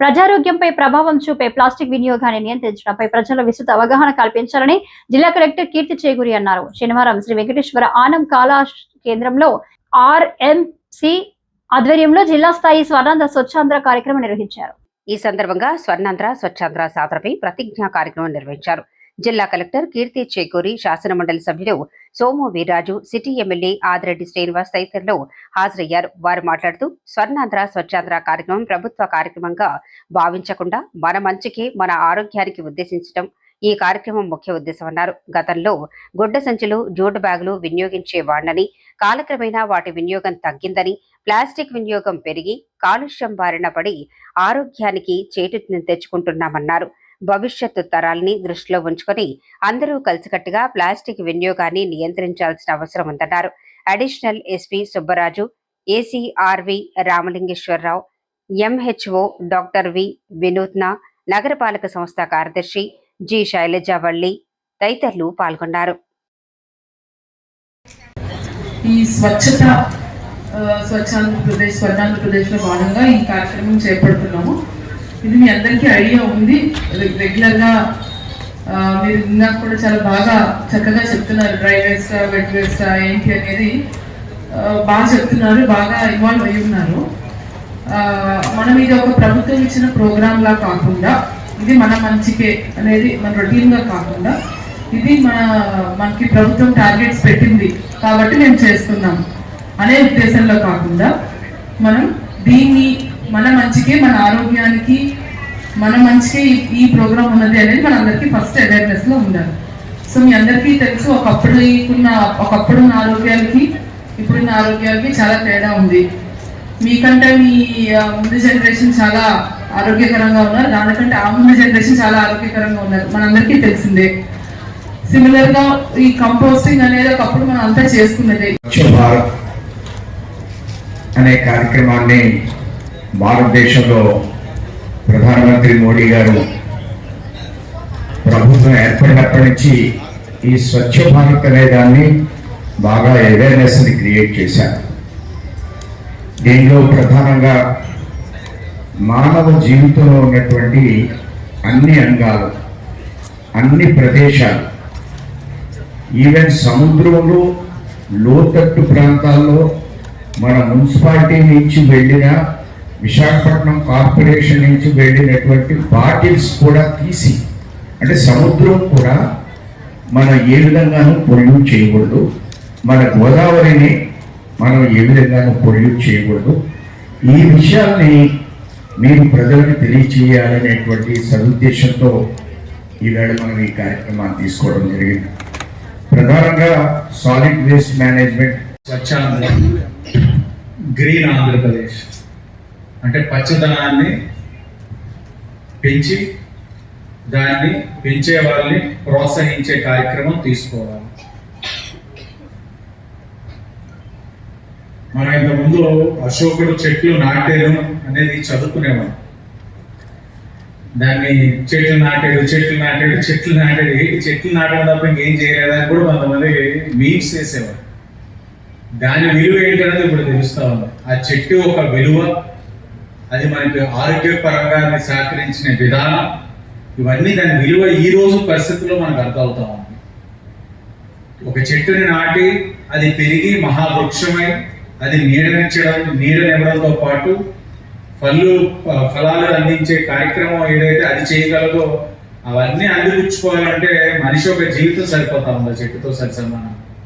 ప్రజారోగ్యంపై ప్రభావం చూపే ప్లాస్టిక్ వినియోగాన్ని నియంత్రించడంపై ప్రజల విస్తృత అవగాహన కల్పించాలని జిల్లా కలెక్టర్ కీర్తి చేకూరి అన్నారు. శనివారం శ్రీ వెంకటేశ్వర ఆనం కళా కేంద్రంలో ఆర్ఎంసి ఆధ్వర్యంలో జిల్లా స్థాయి స్వర్ణాంధ్ర స్వచ్ఛాంధ్ర కార్యక్రమం నిర్వహించారు. ఈ సందర్భంగా స్వర్ణాంధ్ర స్వచ్ఛాంధ్ర సాధనపై ప్రతిజ్ఞా కార్యక్రమం నిర్వహించారు. జిల్లా కలెక్టర్ కీర్తి చేకూరి శాసనమండలి సభ్యుడు సోము వీర్రాజు సిటీ ఎమ్మెల్యే ఆదిరెడ్డి శ్రీనివాస్ తదితరులు హాజరయ్యారు. వారు మాట్లాడుతూ స్వర్ణాంధ్ర స్వచ్ఛాంధ్ర కార్యక్రమం ప్రభుత్వ కార్యక్రమంగా భావించకుండా మన మంచికి మన ఆరోగ్యానికి ఉద్దేశించడం ఈ కార్యక్రమం ముఖ్య ఉద్దేశం అన్నారు. గతంలో గుడ్డ సంచులు జూట్ బ్యాగులు వినియోగించేవాడని కాలక్రమేణా వాటి వినియోగం తగ్గిందని ప్లాస్టిక్ వినియోగం పెరిగి కాలుష్యం బారిన పడి ఆరోగ్యానికి చేటు తెచ్చుకుంటున్నామన్నారు. భవిష్యత్తు తరాల్ని దృష్టిలో ఉంచుకొని అందరూ కలిసికట్టుగా ప్లాస్టిక్ వినియోగాన్ని నియంత్రించాల్సిన అవసరం ఉందన్నారు. Additional SP Subbaraju ఏసీఆర్వి Ramalingeswararao MHO doctor V Vinutna నగరపాలక సంస్థ కార్యదర్శి జి శైలజావల్లి తదితరులు పాల్గొన్నారు. ఈ స్వచ్ఛత స్వచ్ఛాంధ్రప్రదేశ్ స్వర్ణాంధ్రప్రదేశ్లో భాగంగా ఈ కార్యక్రమం చేపడుతున్నాము. ఇది మీ అందరికీ ఐడియా ఉంది. రెగ్యులర్గా మీరు నాకు కూడా చాలా బాగా చక్కగా చెప్తున్నారు. డ్రైవర్స్ వేస్ట్ ఏంటి అనేది బాగా చెప్తున్నారు బాగా ఇన్వాల్వ్ అయి ఉన్నారు. మనం ఇది ఒక ప్రభుత్వం ఇచ్చిన ప్రోగ్రామ్ లా కాకుండా ఇది మన మంచికే అనేది మన రొటీన్గా కాకుండా ఇది మన మనకి ప్రభుత్వం టార్గెట్స్ పెట్టింది కాబట్టి మేము చేస్తున్నాం. అనే ఉద్దేశంలో కాకుండా మనం దీన్ని మన మంచికే మన ఆరోగ్యానికి మన మంచికే ఈ- ఈ ప్రోగ్రామ్ ఉన్నది అనేది మనందరికీ ఫస్ట్ అవేర్నెస్లో ఉండాలి. సో మీ అందరికీ తెలుసు ఒకప్పుడు ఉన్న ఒకప్పుడున్న ఆరోగ్యాలకి ఇప్పుడున్న ఆరోగ్యాలకి చాలా తేడా ఉంది. మీకంటే మీ ముందు జనరేషన్ చాలా ఆరోగ్యకరంగా ఉన్నారు. దానికంటే ఆ ముందు జనరేషన్ చాలా ఆరోగ్యకరంగా ఉన్నారు. మనందరికీ తెలిసిందే. సిమిలర్గా ఈ కంపోస్టింగ్ అనేది ఒకప్పుడు మనం అంతా చేసుకున్నదే. అనే కార్యక్రమాన్ని భారతదేశంలో ప్రధానమంత్రి మోడీ గారు ప్రభుత్వం ఏర్పడినప్పటి నుంచి ఈ స్వచ్ఛ భారత్ అనే దాన్ని బాగా అవేర్నెస్ని క్రియేట్ చేశారు. దీనిలో ప్రధానంగా మానవ జీవితంలో ఉన్నటువంటి అన్ని అంగాలు అన్ని ప్రదేశాలు ఈవెన్ సముద్రంలో లోతట్టు ప్రాంతాల్లో మన మున్సిపాలిటీ నుంచి వెళ్ళిన విశాఖపట్నం కార్పొరేషన్ నుంచి వెళ్ళినటువంటి బాటిల్స్ కూడా తీసి అంటే సముద్రం కూడా మనం ఏ విధంగానూ పొల్యూట్ చేయకూడదు. మన గోదావరిని మనం ఏ విధంగానూ పొల్యూట్ చేయకూడదు. ఈ విషయాల్ని మీరు ప్రజలకు తెలియచేయాలనేటువంటి సదుద్దేశంతో ఈవేళ మనం ఈ కార్యక్రమాన్ని తీసుకోవడం జరిగింది. ప్రధానంగా solid waste management Swachhandhra green Andhra Pradesh. అంటే పచ్చదనాన్ని పెంచి దాన్ని పెంచే వాళ్ళని ప్రోత్సహించే కార్యక్రమం తీసుకోవాలి. మనం ఇంతకుముందు అశోకుడు చెట్లు నాటేరు అనేది చదువుకునేవాళ్ళం. దాన్ని చెట్లు నాటాడు చెట్లు నాటాడు చెట్లు నాటాడు ఏంటి చెట్లు నాటడం తప్ప ఇంకేం చేయలేదని కూడా కొంతమంది మీమ్స్ చేసేవారు దాని విలువ ఏంటనేది ఇప్పుడు తెలుస్తా ఉంది. ఆ చెట్టు ఒక విలువ అది మనకి ఆరోగ్యపరంగా అది సహకరించిన విధానం. ఇవన్నీ దాని విలువ ఈ రోజు పరిస్థితుల్లో మనకు అర్థమవుతా ఉంది. ఒక చెట్టుని నాటి అది పెరిగి మహావృక్షమై అది నీడనిచ్చడం నీడనివ్వడంతో పాటు పళ్ళు ఫలాలు అందించే కార్యక్రమం ఏదైతే అది చేయగలదో అవన్నీ అందిపుచ్చుకోవాలంటే మనిషి ఒక జీవితం సరిపోతా ఉందా ఆ చెట్టుతో సరి సమానం